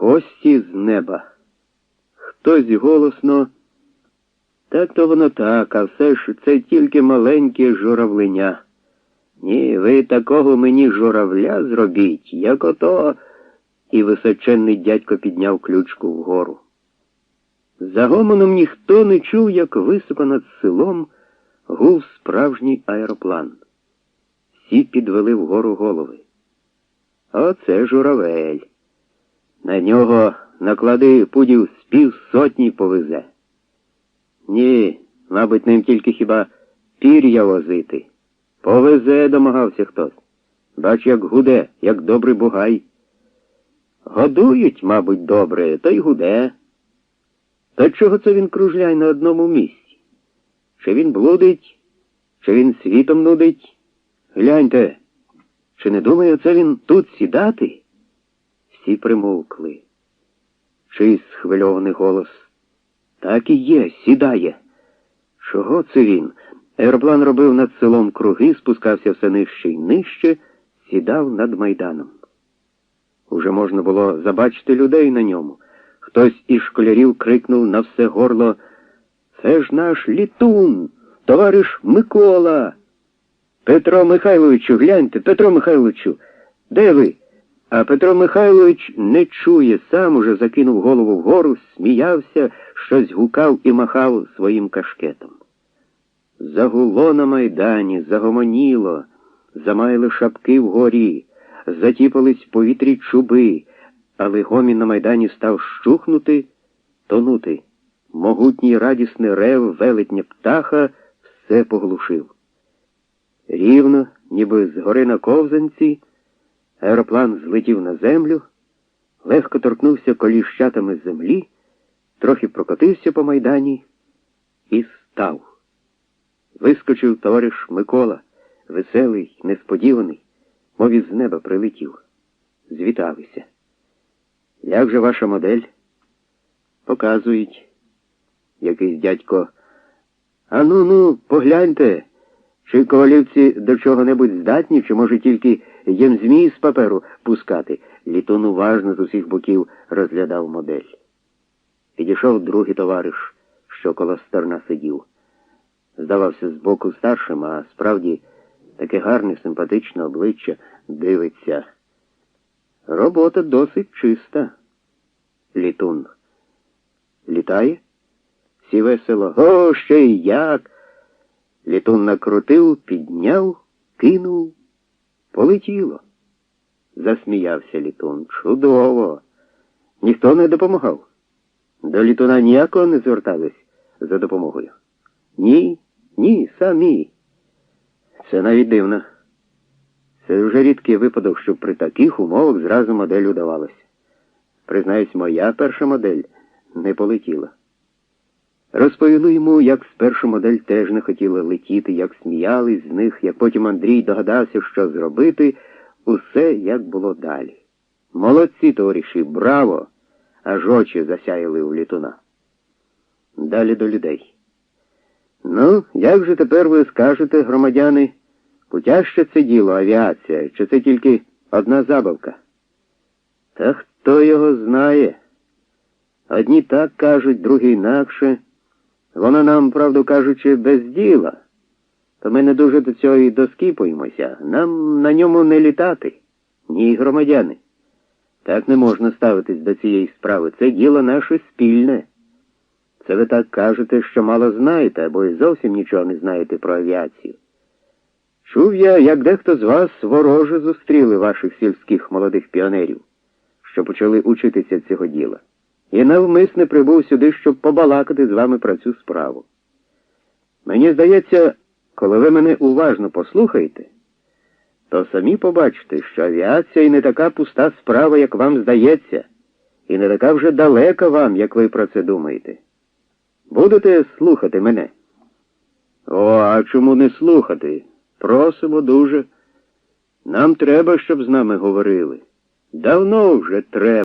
Гості з неба. Хтось голосно. Так то воно так, а все ж це тільки маленьке журавлиня. Ні, ви такого мені журавля зробіть, як ото. І височенний дядько підняв ключку вгору. За гомоном ніхто не чув, як високо над селом гув справжній аероплан. Всі підвели вгору голови. Оце журавель. На нього наклади пудів з півсотні повезе. Ні, мабуть, ним тільки хіба пір'я возити. Повезе, домагався хтось. Бач, як гуде, як добрий бугай. Годують, мабуть, добре, то й гуде. Та чого це він кружляє на одному місці? Чи він блудить, чи він світом нудить? Гляньте, чи не думає це він тут сідати? Всі примовкли. Чийсь схвильований голос. Так і є, сідає. Чого це він? Аероплан робив над селом круги, спускався все нижче й нижче, сідав над майданом. Уже можна було забачити людей на ньому. Хтось із школярів крикнув на все горло Це ж наш літун, товариш Микола. Петро Михайловичу, гляньте, Петро Михайловичу, де ви? А Петро Михайлович не чує, сам уже закинув голову вгору, сміявся, щось гукав і махав своїм кашкетом. Загуло на майдані, загомоніло, замаяли шапки вгорі, затіпались в повітрі чуби, але гомін на майдані став щухнути, тонути. Могутній радісний рев велетня птаха все поглушив. Рівно, ніби згори на ковзанці, аероплан злетів на землю, легко торкнувся коліщатами землі, трохи прокотився по майдані і став. Вискочив товариш Микола, веселий, несподіваний, мов із неба прилетів. Звіталися. Як же ваша модель? Показують. Якийсь дядько. А ну ну, погляньте, чи ковалівці до чого-небудь здатні, чи може тільки їм змії з паперу пускати. Літон уважно з усіх боків розглядав модель. Підійшов другий товариш, що коло сторона сидів. Здавався збоку старшим, а справді таке гарне, симпатичне обличчя дивиться. Робота досить чиста. Літун. Літає? Всі весело. О, ще й як. Літун накрутив, підняв, кинув, полетіло. Засміявся літун. Чудово. Ніхто не допомагав. До літуна ніякого не звертались за допомогою. Ні, ні, самі. Це навіть дивно. Це вже рідкий випадок, щоб при таких умовах зразу модель удавалася. Признаюсь, моя перша модель не полетіла. Розповіли йому, як спершу модель теж не хотіла летіти, як сміялись з них, як потім Андрій догадався, що зробити, усе як було далі. Молодці, товариші, браво! Аж очі засяяли у літуна. Далі до людей. Ну, як же тепер ви скажете, громадяни, путяще це діло, авіація, чи це тільки одна забавка? Та хто його знає? Одні так кажуть, другі інакше. Воно нам, правду кажучи, без діла. То ми не дуже до цього і доскіпуємося. Нам на ньому не літати. Ні, громадяни. Так не можна ставитись до цієї справи. Це діло наше спільне. Це ви так кажете, що мало знаєте, або й зовсім нічого не знаєте про авіацію. Чув я, як дехто з вас вороже зустріли ваших сільських молодих піонерів, що почали учитися цього діла. І навмисне прибув сюди, щоб побалакати з вами про цю справу. Мені здається, коли ви мене уважно послухаєте, то самі побачите, що авіація і не така пуста справа, як вам здається, і не така вже далека вам, як ви про це думаєте. Будете слухати мене? О, а чому не слухати? Просимо дуже. Нам треба, щоб з нами говорили. Давно вже треба.